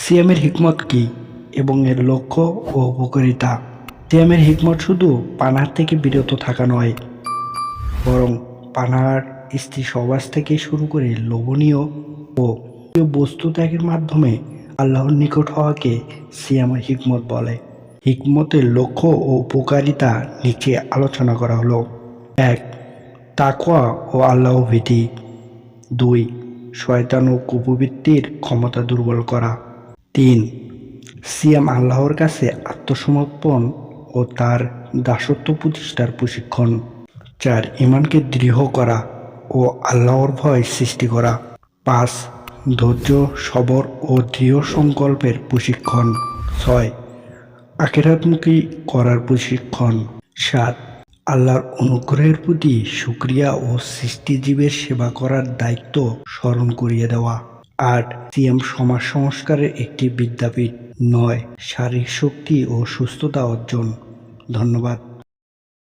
সিয়ামের হিকমত কি এবং এর লক্ষ্য ও উপকারিতা? সিয়ামের হিকমত শুধু পানার থেকে বিরত থাকা নয়, বরং পানার স্ত্রী সবাস থেকে শুরু করে লোভনীয় ও বস্তু ত্যাগের মাধ্যমে আল্লাহর নিকট হওয়াকে সিয়ামের হিকমত বলে। হিকমতের লক্ষ্য ও উপকারিতা নিচে আলোচনা করা হলো। এক, তাকওয়া ও আল্লাহ ভীতি। দুই, শয়তান ও কুপবৃত্তির ক্ষমতা দুর্বল করা। তিন, সিয়াম আল্লাহর কাছে আত্মসমর্পণ ও তার দাসত্ব প্রতিষ্ঠার প্রশিক্ষণ। চার, ইমানকে দৃঢ় করা ও আল্লাহর ভয় সৃষ্টি করা। পাঁচ, ধৈর্য, সবর ও দৃঢ় সংকল্পের প্রশিক্ষণ। ছয়, আখেরাতমুখী করার প্রশিক্ষণ। সাত, আল্লাহর অনুগ্রহের প্রতি সুক্রিয়া ও সৃষ্টিজীবের সেবা করার দায়িত্ব স্মরণ করিয়ে দেওয়া। আট সিএম সমাজ সংস্কারের একটি বিদ্যাপীঠ নয় শারীরিক শক্তি ও সুস্থতা অর্জন। ধন্যবাদ।